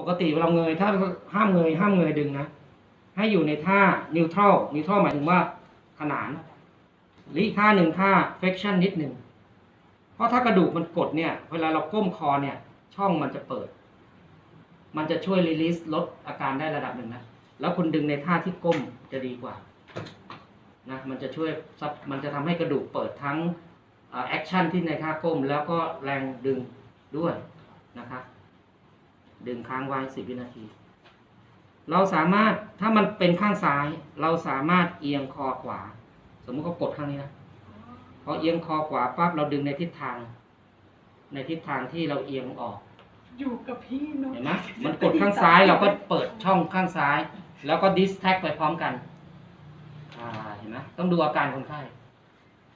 ปกติเราเงยถ้าห้ามเงยห้ามเงยดึงนะ ให้อยู่ในท่านิวทรัลนิวทรัลหมายถึงว่าขนานหรืออีกท่าหนึ่งท่าเฟกชันนิดหนึ่งเพราะถ้ากระดูกมันกดเนี่ย เวลาเราก้มคอเนี่ย ช่องมันจะเปิด มันจะช่วยรีลิสลดอาการได้ระดับหนึ่งนะแล้วคุณดึงในท่าที่ก้มจะดีกว่านะมันจะช่วยมันจะทำให้กระดูกเปิดทั้งแอคชั่นที่ในท่าก้ม แล้วก็แรงดึงด้วยนะครับ ดึงค้างไว้สิบวินาที เราสามารถถ้ามันเป็นข้างซ้าย เราสามารถเอียงคอขวา สมมุติเขากดข้างนี้นะพอเอียงคอขวาปั๊บเราดึงในทิศทาง ในทิศทางที่เราเอียงออก อยู่กับพี่นุชเห็นไหมมันกดข้างซ้ายเราก็เปิดช่องข้างซ้าย แล้วก็ดิสแท็กไปพร้อมกันอ่าเห็นไหมต้องดูอาการคนไข้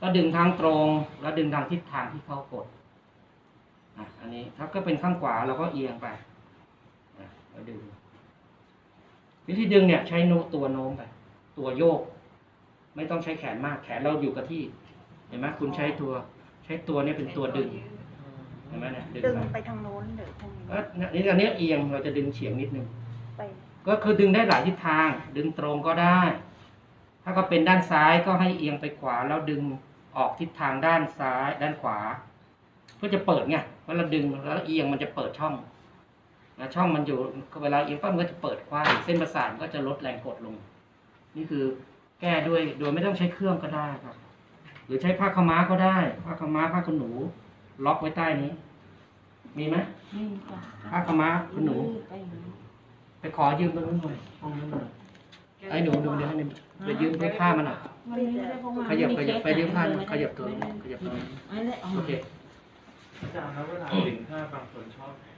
ก็ดึงทางตรง แล้วดึงทางทิศทางที่เขากดอะอันนี้ถ้าก็เป็นข้างขวาเราก็เอียงไปอะแล้ว ดึง วิธีดึงเนี่ย ใช้โน้ตัวโน้มไปตัวโยก ไม่ต้องใช้แขนมากแขนเราอยู่กับที่ เห็นไหมคุณใช้ตัว ใช้ตัวเนี่ยเป็นตัวดึงเห็นไหมเนี่ยดึงดึงไปไปทางโน้นหรือทางนี้เอ้ยนี่อันเนี้ยเอียงเราจะดึงเฉียงนิดนึง ไปก็คือดึงได้หลายทิศทาง ดึงตรงก็ได้ ถ้าก็เป็นด้านซ้ายก็ให้เอียงไปขวาแล้วดึงออกทิศทางด้านซ้าย ด้านขวา เพื่อจะเปิดไงเวลาดึงแล้วเอียงมันจะเปิดช่อง นะช่องมันอยู่เวลาเอียงปั๊บมันก็จะเปิดกว้างเส้นประสาทก็จะลดแรงกดลง นี่คือแก้ด้วยโดยไม่ต้องใช้เครื่องก็ได้ครับ หรือใช้ผ้าขาวม้าก็ได้ผ้าขาวม้าผ้าขนหนู ล็อกไว้ใต้นี้ มีไหมนี่จ้ะผ้าขาวม้าขนหนูไปไหนไปขอยืมตรงนู้นหน่อยห้องนู้นหน่อยไอ้หนูดูเดี๋ยวให้หนึ่งไปยืมเพื่อผ้ามันหน่อยวันนี้ไม่ได้พกมาขยับขม่ยับมีไปยืมผ้าหน่อยไม่ขได้ยับตัวขยับตัวไม่ได้เอาโอมาเคอาจารย์แล้วเวลาดึงถ้าบางคนชอบแพ้